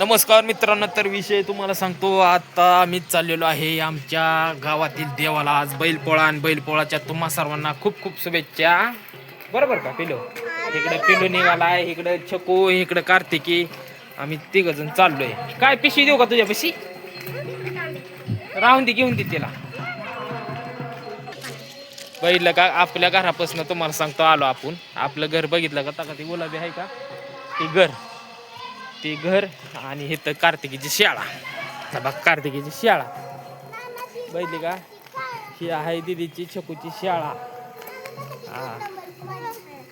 नमस्कार मित्रांनो तर विषय तुम्हाला सांगतो आता आम्ही चाललेलो आहे आमच्या गावातील देवाला. आज बैलपोळा आणि बैलपोळाच्या तुम्हा सर्वांना खूप खूप शुभेच्छा. बरोबर का पिलो? इकडे पिलो निघाला आहे इकडे छकू इकडे कार्तिकी. आम्ही तिघ जण चाललोय. काय पिशी देऊ का तुझ्या पिशी? राहून दे घेऊन दे तिला. बैल का आपल्या घरापासून तुम्हाला सांगतो आलो आपण. आपलं घर बघितलं का ते गुलाबी आहे का? ते घर. ते घर आणि हे तर कार्तिकीची शाळा. बघ कार्तिकीची शाळा. बघितली का? ही आहे दिदीची छकूची शाळा. हा.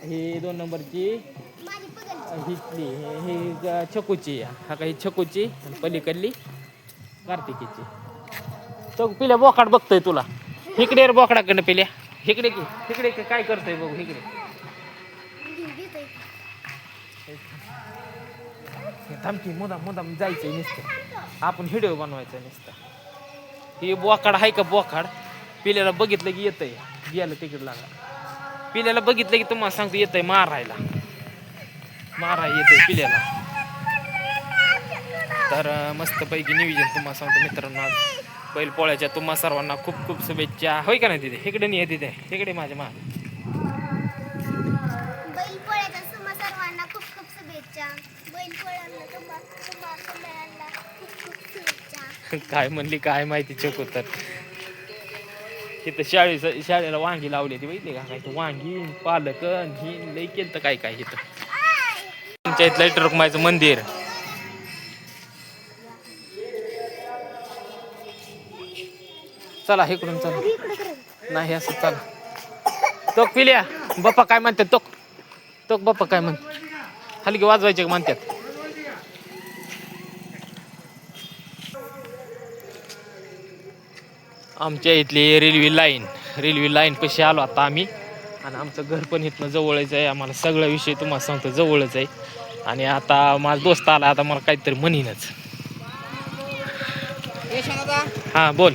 ही दोन नंबरची. हितली. हे- ही छकूची. हा काही छकूची आणि पलीकडली कार्तिकीची. तो पिल्या बोकाड बघतोय तुला. इकडे बोकडाकडनं पिल्या. इकडे की इकडे की काय करतोय बघू इकडे. थांबकी मुदाम मुदाम जायचंय नुसतं. आपण व्हिडिओ बनवायचा नुसतं. हे बोकाड आहे का बोकाड? पिल्याला बघितलं की येतंय. गेलं तिकीट लागा. पिल्याला बघितलं की तुम्हाला सांगतो येतंय मारायला. माराय येतंय पिल्याला. तर मस्तपैकी नियोजन तुम्हाला सांगतो मित्रांनो आज. बैल पोळ्याच्या तुम्हा सर्वांना खूप खूप शुभेच्छा. होय का नाही तिथे इकडे नाही आहे तिथे इकडे माझ्या मा काय म्हणली काय माहिती चोको तर तिथं शाळेचं शाळेला वांगी लावली ती माहिती का? काय वांगी पालक ही लई केलं तर काय काय इथं. तुमच्या इथलं इटरकुमायचं मंदिर. चला इकडून चला. नाही असं चला. तोक पिल्या. बाप्पा काय म्हणतात तोक? तोक बाप्पा काय म्हणतात? हलकी वाजवायचे म्हणतात? आमच्या इथली रेल्वे लाईन रेल्वे लाईन पशी आलो आता आम्ही. आणि आमचं घर पण इथनं जवळच आहे. आम्हाला सगळा विषय तुम्हाला सांगतो जवळच आहे. आणि आता माझा दोस्त आला आता मला काहीतरी म्हणीनच. हां बोल.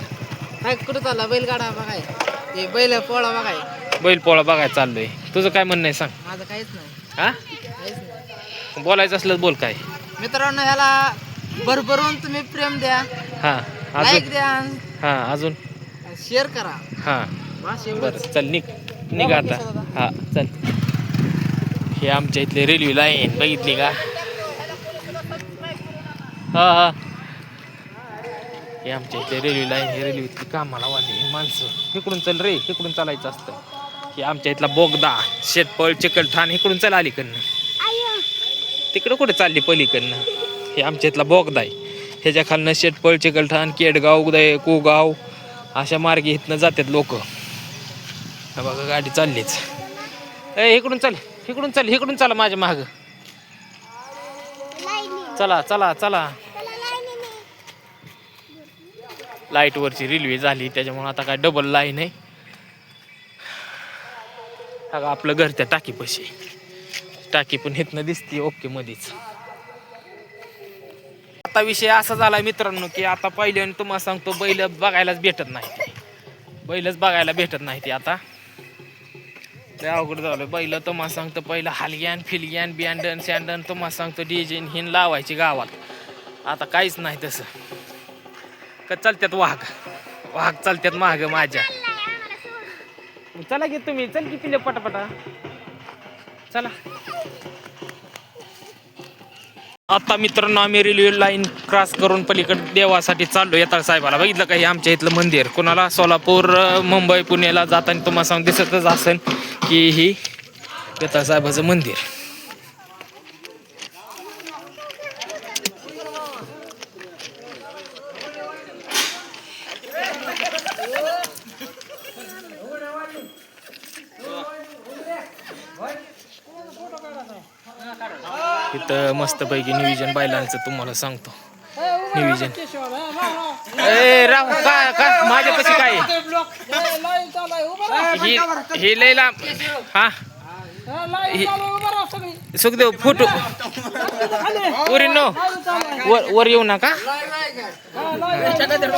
काय कुठं चालला? बैलगाडा बघाय. ते बैल पोळा बघाय. बैल पोळा बघायला चाललोय. तुझं काय म्हणणं आहे सांग. माझं काहीच नाही. हा? काहीच नाही. बोलायचं असलं तर बोल काय. मित्रांनो ह्याला भरभरून तुम्ही प्रेम द्या. हां लाईक द्या. हां अजून? शेअर करा. हां. बस बरं चल निघ. निघ आता. हा चल. हे आमच्या इथले रेल्वे लाईन बघितली का? हा हा. हे आमच्या इथले रेल्वे लाईन हे रेल्वे इथली कामाला वाली ही माणसं. इकडून चल रे इकडून चालायचं असतं. हे आमच्या इथला बोगदा शेतपळ चिकलठाण इकडून चल अलीकडनं. तिकडं कुठे चालली पलीकडनं? हे आमच्या इथला बोगदा आहे. ह्याच्या खालनं शेटपळ चिकलठाण केडगाव उदय कुगाव अशा मार्गे इथनं जातात लोक. बघा गाडी चाललीच. ए इकडून चल इकडून चल इकडून चला माझ्या माग. चला चला चला. लाईटवरची रेल्वे झाली त्याच्यामुळे आता काय डबल लाईन आहे. अगं आपलं घर त्या टाकीपाशी. टाकी पण इथनं दिसते ओके मध्येच. आता विषय असा झाला मित्रांनो की आता पहिले तुम्हाला सांगतो बैल बघायलाच भेटत नाही. ते बैलच बघायला भेटत नाही ते आता. लय अवघड झालं. बैल तुम्हाला सांगतो पहिलं हलग्यान फिलग्यान बियांडन सॅन्डन तुम्हाला सांगतो डिझाईन हिन लावायची गावात. आता काहीच नाही तसं. का चालत्यात वाघ? वाघ चालत्यात माग माझ्या. चला की तुम्ही चल की पिले पटापटा. चला. आता मित्रांनो आम्ही रेल्वे लाईन क्रॉस करून पलीकडे देवासाठी चाललो येता साहेबाला. बघितलं का हे आमच्या इथलं मंदिर? कोणाला? सोलापूर मुंबई पुण्याला जाताना तुम्हाला सांग दिसतच असेल की ही येताळ साहेबाचं मंदिर. इथं मस्तपैकी निविजन बैलांचं तुम्हाला सांगतो. निविजन ए राव काय काय माझ्यापाशी काय आहे? ही ही लय लांब हा? सुखदेव फोटो. वर नो वर वर येऊ नका.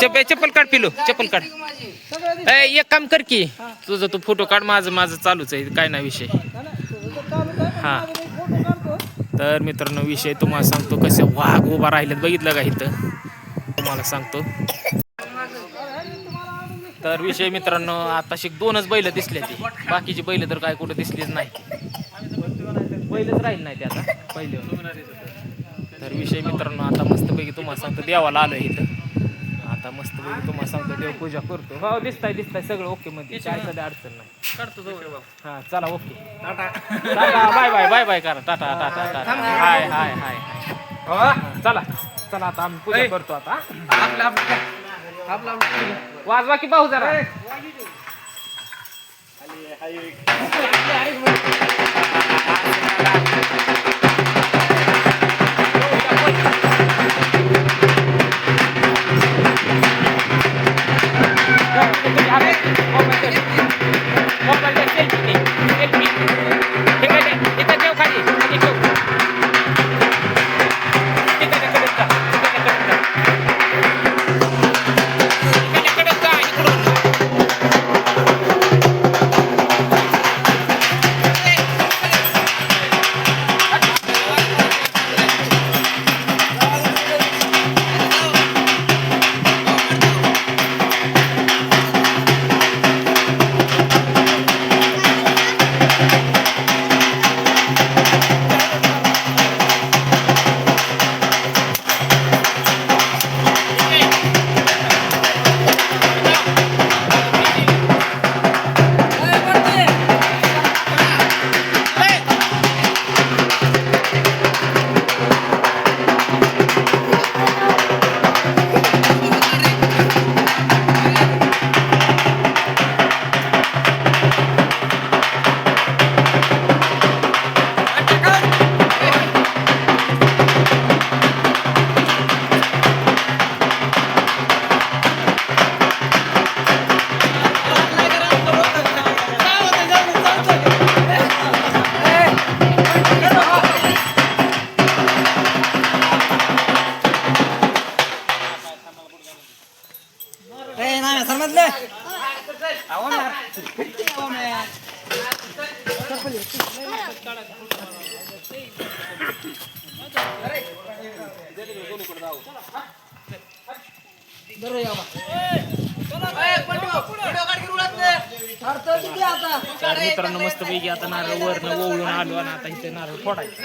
चप्पल चप्पल काढ पिलो चप्पल काढ. ए एक काम कर की तुझं तू फोटो काढ माझं माझं चालूच आहे काय ना विषय. हा. तर मित्रांनो विषय तुम्हाला सांगतो कसे वाघ उभा राहिलेत. बघितलं का इथं? तुम्हाला सांगतो. तर विषय मित्रांनो आता शिक दोनच बैल दिसले ते. बाकीची बैल तर काय कुठं दिसलीच नाही. बैलच राहील नाही ते आता पहिले तर विषय मित्रांनो आता मस्तपैकी तुम्हाला सांगतो देवाला आलोय इथं. आता मस्तपैकी तुम्हाला सांगतो देव पूजा करतो. हो दिसताय दिसताय सगळं ओके मध्ये. काय सध्या अडचण नाही. काढतो हा चला okay Tata. Bye bye bye bye करा. टाटा टाटा टाटा. हाय हाय हाय. हाय चला चला आता आम्ही पूजा करतो आता. आपलं आपलं वाजवा की भाऊ जरा. तर मित्रांनो मस्त पैकी आता नारळ वरनं ओवळून आलो आणि आता इथे नारळ फोडायचं.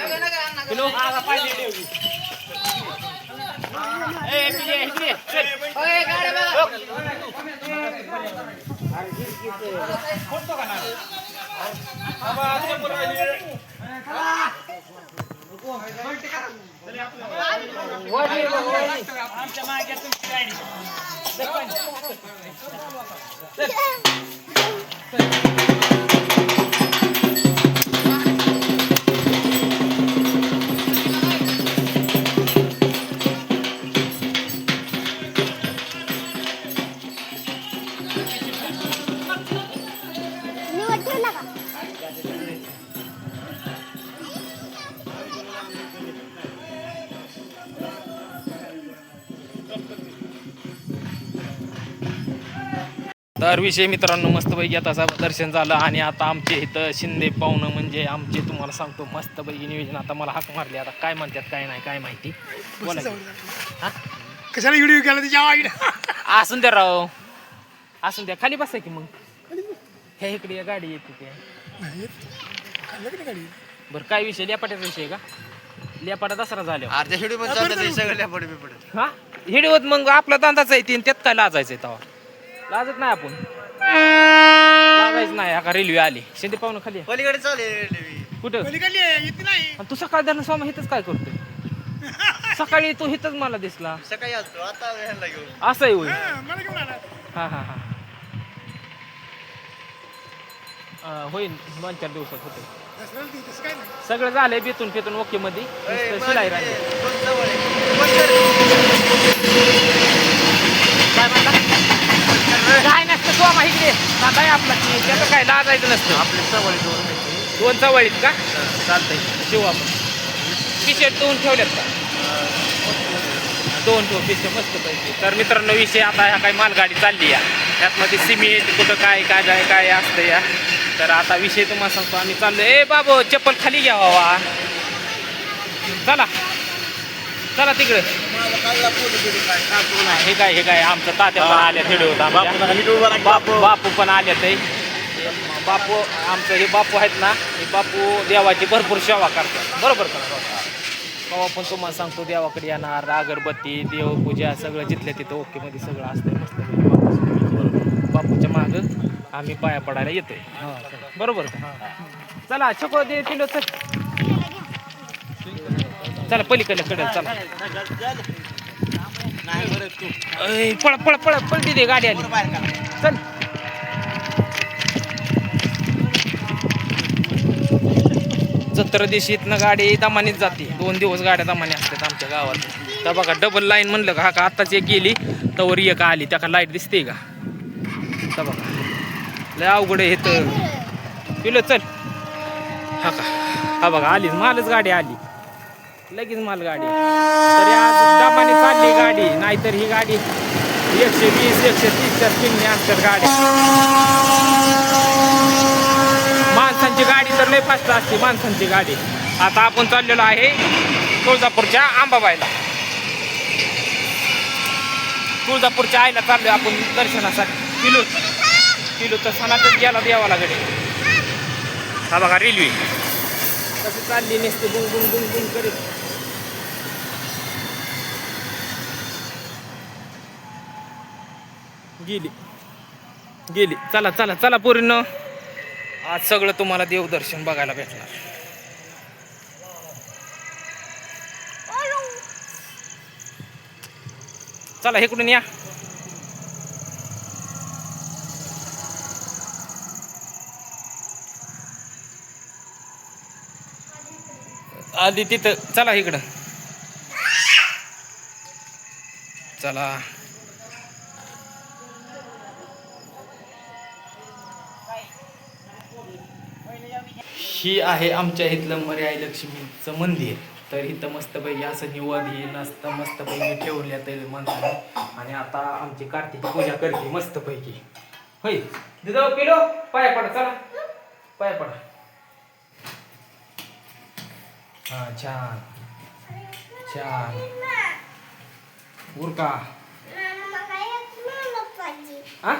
किलो ए, इकडे ये, तर विषय मित्रांनो मस्तपैकी आता सगळं दर्शन झालं आणि आता आमचे इथं शिंदे पाहुणं म्हणजे आमचे तुम्हाला सांगतो मस्तपैकी नियोजन. आता मला हाक मारली. आता काय म्हणतात काय नाही काय माहिती. बोला? कशाला व्हिडिओ केला त्याच्या आईला? असून द्या राव. असून द्या. खाली बसा की मग. ह्या इकडे या गाडी येते ते. बरं काय विषय? लेपाट्याचा विषय का? लेपाटा दसरा झाल्यावर. अर्ध्या पण चालतं सगळं लेपड बिपड हा? हिडवत मग आपला धंदाच आहे तीन त्यात काय लाजायचंय तेव्हा? लाजत नाही आपण. लाजायचं नाही का रेल्वे आली. शिंदे पाहुणं खाली आहे. पलीकडे चालेल कुठं? पलीकडली आहे, इथे नाही. आणि तू सकाळी धरण स्वामी हिथंच काय करतोय? सकाळी तू हिथंच मला दिसला. सकाळी असतो आता घेऊन. असं आहे होय. हा, मला घेऊन आला. हा हा हा. अं, होईल दोन चार दिवसात होते दसऱ्याला ती तसं काय नाही. सगळं झालंय बेतून फेतून ओके मध्ये. नुसतं शिलाई राहिली. काय म्हणता? काय नसतं तो आम्हा इकडे. काय आपला. की त्याचं काय लाजायचं नसतं. आपले सवय दोन दोन चवळीत का? चालतंय. शिव आपण. पिशेट दोन ठेवल्यात का? दोन ठेव पिशे मस्त पैकी. तर मित्रांनो विषय आता ह्या काही मालगाडी चालली या. त्यातमध्ये सिमेंट कुठं काय काय काय काय असतं या. तर आता विषय तुम्हाला सांगतो आम्ही चाललो ए बाबू चप्पल खाली घ्या बाबा. चला. चला तिकडे. हे काय हे काय? आमचं तात्या पण आले थेडे होता बापू बापू पण आले ते बापू आमचं हे बापू आहेत ना हे बापू देवाची भरपूर सेवा करतात. बरोबर का? केव्हा पण तुम्हाला सांगतो देवाकडे येणार अगरबत्ती देवपूजा सगळं जिथल्या तिथं ओके मध्ये सगळं असतं मस्त बापूच्या मागं आम्ही पाया पडायला येतोय. बरोबर चला छको दे चल. चला पलीकडे कडे चला. पळ पळ पळ पळ दे गाडी आली. चल. जत्रा दिवशी इथनं गाडी दमानीच जाते. दोन दिवस गाड्या दमाने असतात आमच्या गावात. तर बघा डबल लाईन म्हणलं का हा का आत्ताच एक गेली तवर एक आली. त्या लाइट दिसते का? तर बघा. लय अवघड आहे तर. पिलं चल. हा का. हा बघा आली. मालच गाडी आली. लगेच माल गाडी तरी आज दमाने चालली गाडी नाहीतर ही गाडी एकशे वीस एकशे तीसच्या स्पीडने असतात गाडी माणसांची गाडी तर लय फास्ट असते माणसांची गाडी. आता आपण चाललेलो आहे तुळजापूरच्या आंबाबाईला. तुळजापूरच्या आईला चाललो आपण दर्शनासाठी. किलो किलो तर सणातच गेला देवाला गडे. हा बघा रेल्वे. कशी चालली नसते गुंग गुंग गुंग गुंग करीत. गेली. गेली. चला चला चला पूर्ण आज सगळं तुम्हाला देवदर्शन बघायला भेटणार. चला इकडून या. आधी तिथं. चला इकडं. चला. ही आहे आमच्या इथलं मर्याय लक्ष्मीचं मंदिर. तर इथं मस्तपैकी असं निवद हे नसतं मस्तपैकी ठेवल्या तरी माणसाने आणि आता आमची कार्तिकी पूजा करते मस्तपैकी होय? दिदा पिलो. पाया पडा चला. पाया पडा. हा छान. छान. उरका. हा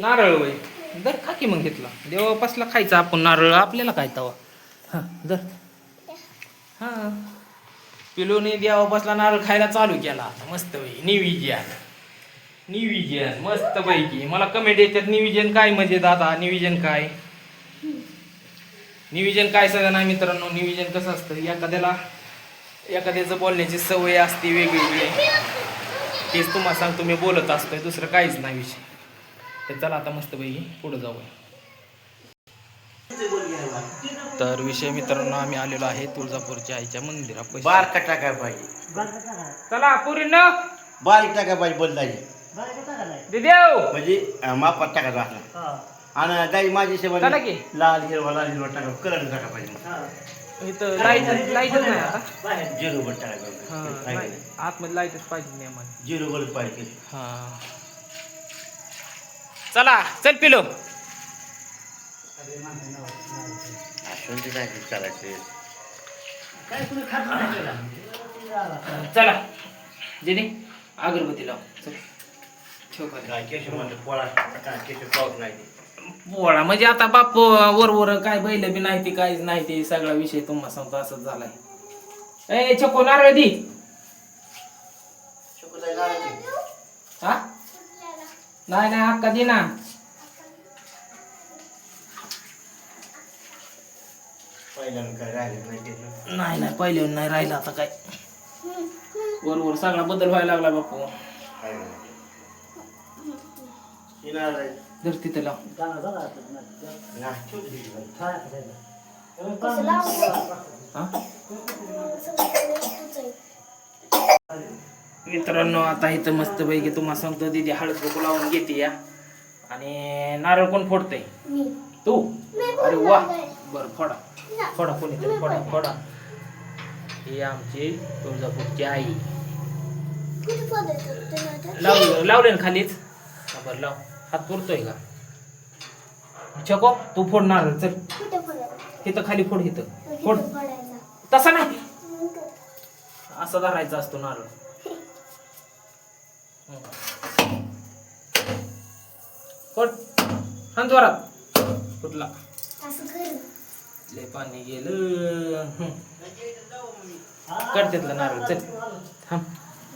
नारळ वय दर खा की मग घेतला. देवापासला खायचा आपण नारळ आपल्याला काय तवा? हा दर. हा. पिलोने देवापासला नारळ खायला चालू केला. आता मस्त पैकी निविजन. निविजन मस्त पैकी. मला कमेंट येतात निविजन काय म्हणजे दादा? निविजन काय? निविजन काय सगळं नाही मित्रांनो? निविजन कसं असतं? एखाद्याला एखाद्याचं बोलण्याची सवय असते वेगवेगळी. तेच तुम्हाला सांगतो मी बोलत असतोय. दुसरं काहीच नाही विषय. तर चला आता मस्तपैकी पुढे जाऊया. तर विषय मित्रांनो आम्ही आलेलो आहे तुळजापूरच्या आईच्या मंदिरापाशी बारका टाकाय पाहिजे चला पुरी न बारीक टाकाय पाहिजे बदलायचे दिदेव म्हणजे अं, मापात टाकायचं असं आणि गाई माझी सेवा. लाल हिरवा लाल हिरवा टाका. कलर टाका पाहिजे इथं लाइट लाईटच नाही आता. झिरो वर टाकायचं. आतमध्ये लाईटच पाहिजे नाही आम्हाला. झिरो वर पाहिजे. हा. चला चल पिलो. चला. दिदी अगरबत्ती लाव. चल. ठेव पोळा म्हणजे आता बाप वर वर काय बैल बी नाही ती काहीच नाही ते सगळा विषय तुम्हाला सांगतो असंच झालाय. ए छको नारळ दी. हा? नाही नाही हक्का दे ना पहिल्यानं काय राहिलं नाही केशव. नाही नाही पहिले नाही राहिलं आता काय वर वर सगळा बदल व्हायला लागला बापू काय नाही. ही नारळ आहे. जर तिथे लाव नाही, ठेवू दे तिकडे. हा मित्रांनो आता इथं मस्त पैकी तुम्हाला सांगतो दिदी हळद कुकू लावून घेते या. आणि नारळ कोण फोडतंय? तू? अरे वा. बर फोडा. फोडा कोणीतरी फोडा फोडा. ही आमची तुळजापूरची आई. लाव लावले ना खालीच. बरं लाव. हात पुरतोय का? छको तू फोड नारळ चल. तिथं खाली फोड इथं. फोड. तसा नाही. असा धरायचा असतो नारळ. कोण हान जोरात. कुठला? लय पाणी गेलं. हं. तिथलं नारळ. चल. थांब.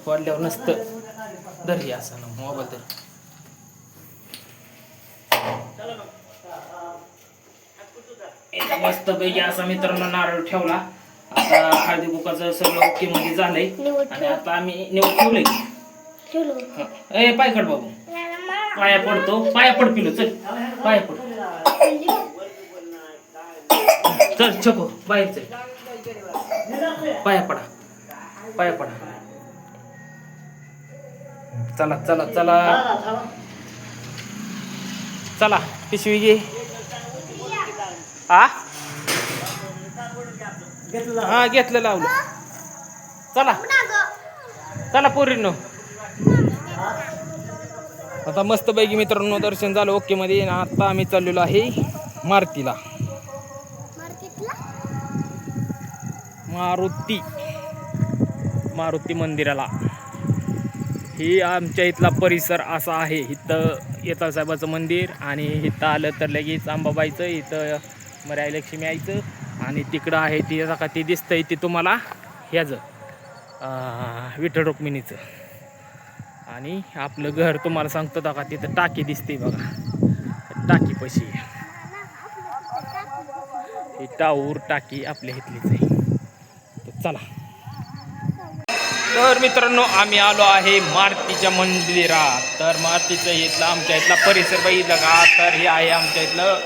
वाढल्यावर नसतं. धर हे असं ना मोबाईल धर. मस्त पैकी असा मित्रांनो नारळ ठेवला. आता हळदी कुकाचं सगळं ओके मध्ये झालंय. आणि आता आम्ही निवड ठेवलंय. ठेवलो. हं. ए पाय काढ बाबू. पाया पडतो पाया पड पिलो चल पाया पड. चल छको बाहेर चल. पाया पडा पाया पडा. चला चला चला. चला पिशवी घे. आ? हा घेतलं लावलं. चला. चला पोरींनो. आता मस्त पैकी मित्रांनो दर्शन झालं. ओके मध्ये आता आम्ही चाललेलो आहे मारुतीला. मारुती. मारुती मंदिराला. ही आमच्या इथला परिसर असा आहे. इथं येता साहेबाचं मंदिर आणि इथं आलं तर लगेच अंबाबाईचं इथं मर्याय लक्ष्मी आईचं आणि तिकडं आहे ती का ते दिसतंय ते तुम्हाला. ह्याचं. विठ्ठल रुक्मिणीचं. आणि आपलं घर तुम्हाला सांगतो का तिथं टाकी दिसते बघा. टाकी पशी. ही टाऊर टाकी आपल्या इथलीच आहे. तर चला. तर मित्रांनो आम्ही आलो आहे मारुतीच्या मंदिरात. तर मारुतीचं इथलं आमच्या इथला परिसर बघितलं का? तर हे आहे आमच्या इथलं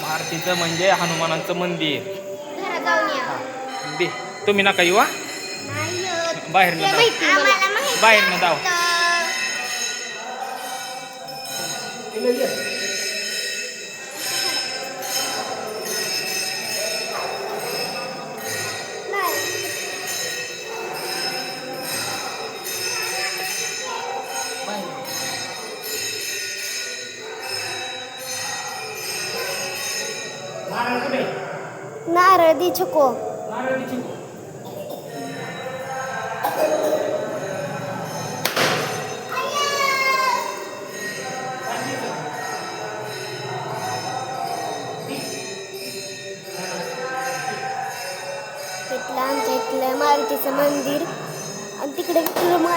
मारुतीचं म्हणजे हनुमानाचं मंदिर. दे. तुम्ही नका येऊ. बाहेर न जाऊ. बाहेर न जाऊ. तर नाही. नारळ दी छको. मंदिर. आणि तिकडे विठ्ठलमाईचं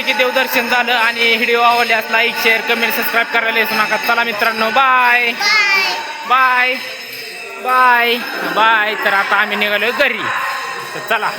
मस्तपैकी देवदर्शन झालं आणि व्हिडिओ आवडल्यास लाईक शेअर कमेंट सबस्क्राईब करायला येऊ नका. चला मित्रांनो बाय बाय बाय बाय तर आता आम्ही निघालो घरी. तर चला.